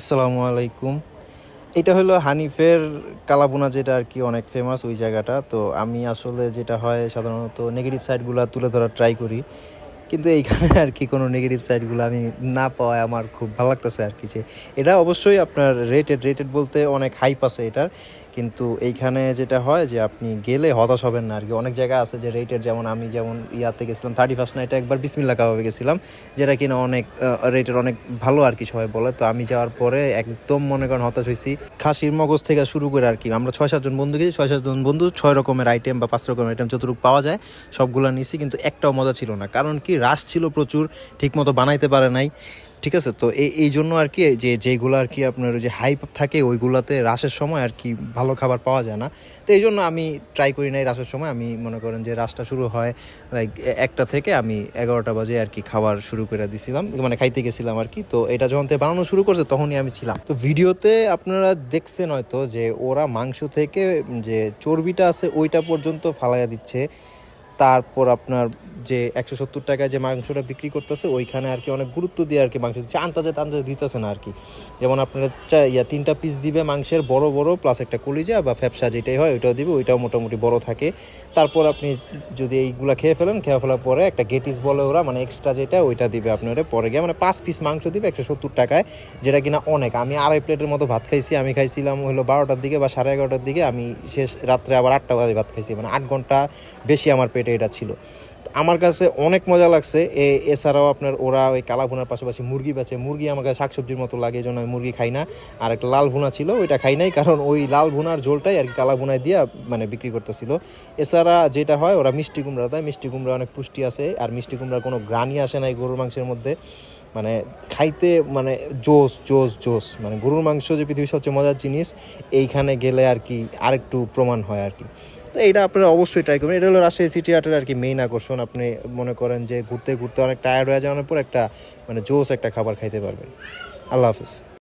আসসালামু আলাইকুম এটা হলো হানিফের কালাবোনা যেটা আর কি অনেক ফেমাস ওই জায়গাটা। তো আমি আসলে যেটা হয় সাধারণত নেগেটিভ সাইডগুলো তুলে ধরার ট্রাই করি। কিন্তু এইখানে আর কি কোনো নেগেটিভ সাইডগুলো আমি না পাওয়ায় আমার খুব ভালো লাগতেছে আর কি যে, এটা অবশ্যই আপনার রেটেড রেটেড বলতে অনেক হাইপ আছে এটার। কিন্তু এইখানে যেটা হয় যে আপনি গেলে হতাশ হবেন না আর কি অনেক জায়গা আছে যে রেটের যেমন আমি যেমন ইয়াতে গেছিলাম থার্টি ফার্স্ট নাইটে একবার বিসমিল্লা কাবাবে গেছিলাম, যেটা কিনা অনেক রেটের অনেক ভালো আর কি সবাই বলে। তো আমি যাওয়ার পরে একদম মনে করেন হতাশ হয়েছি খাসির মগজ থেকে শুরু করে আর কি আমরা ছয় সাতজন বন্ধু গেছি ছয় সাতজন বন্ধু ছয় রকমের আইটেম বা পাঁচ রকমের আইটেম যতটুকু পাওয়া যায় সবগুলো নিয়েছি কিন্তু একটাও মজা ছিল না। কারণ কি রাশ ছিল প্রচুর, ঠিকমতো বানাইতে পারে নাই। ঠিক আছে? তো এই জন্য আর কি, যে যেগুলো আর কি আপনার যে হাইপ থাকে, ওইগুলাতে রাসের সময় আর কি ভালো খাবার পাওয়া যায় না। তো এই জন্য আমি ট্রাই করি নাই রাসের সময়। আমি মনে করেন যে রাসটা শুরু হয় লাইক একটা থেকে আমি এগারোটা বাজে আর কি খাবার শুরু করে দিছিলাম। মানে খাইতে গেছিলাম আর কি। তো এটা যখন থেকে বানানো শুরু করছে, তখনই আমি ছিলাম। তো ভিডিওতে আপনারা দেখছেন হয়তো যে ওরা মাংস থেকে যে চর্বিটা আছে, ওইটা পর্যন্ত ফালাইয়া দিচ্ছে। তারপর আপনার যে একশো সত্তর টাকায় যে মাংসটা বিক্রি করতেছে, ওইখানে আর কি অনেক গুরুত্ব দিয়ে আর কি মাংস দিচ্ছে। আন্তাজে তান্তাজে দিতেছে না আর কি। যেমন আপনার চা- ইয়া, তিনটা পিস দিবে মাংসের বড় বড় প্লাস একটা কলিজা বা ফ্যাপসা যেটাই হয়, ওইটাও দিবে, ওইটাও মোটামুটি বড় থাকে। তারপর আপনি যদি এইগুলা খেয়ে ফেলেন, খেয়ে ফেলার পরে একটা গেটিস বলে ওরা মানে এক্সট্রা যেটা, ওইটা দিবে আপনার পরে গিয়ে মানে পাঁচ পিস মাংস দিবে একশো সত্তর টাকায়, যেটা কিনা অনেক। আমি আড়াই প্লেটের মতো ভাত খাইছি, আমি খাইছিলাম হলো বারোটার দিকে বা সাড়ে এগারোটার দিকে, আমি শেষ রাত্রে আবার আটটা বাজে ভাত খাইছি মানে আট ঘণ্টা বেশি আমার পেটে এটা ছিল। আমার কাছে অনেক মজা লাগছে। এ, এছাড়াও আপনার ওরা ওই কালা ভুনার পাশাপাশি মুরগি বেচে। মুরগি আমার কাছে শাকসবজির মতো লাগে, এই জন্য আমি মুরগি খাই না। আর একটা লাল ভুনা ছিল, ওইটা খাই নাই, কারণ ওই লাল ভুনার ঝোলটাই আর কি কালা ভুনায় দিয়ে মানে বিক্রি করতেছিল। এছাড়া যেটা হয়, ওরা মিষ্টি কুমড়া দেয়। মিষ্টি কুমড়া অনেক পুষ্টি আছে, আর মিষ্টি কুমড়ার কোনো গ্রানই আসে না এই গরুর মাংসের মধ্যে। মানে খাইতে মানে জোস জোস জোস। মানে গরুর মাংস যে পৃথিবীর সবচেয়ে মজার জিনিস, এইখানে গেলে আর কি আরেকটু প্রমাণ হয় আর কি। তো এইটা আপনারা অবশ্যই ট্রাই করবেন। এটা হলো রাজশাহী সিটি আর্টের আর কি মেইন আকর্ষণ। আপনি মনে করেন যে ঘুরতে ঘুরতে অনেক টায়ার্ড হয়ে যাওয়ার পর একটা মানে জোস একটা খাবার খাইতে পারবেন। আল্লাহ হাফিজ।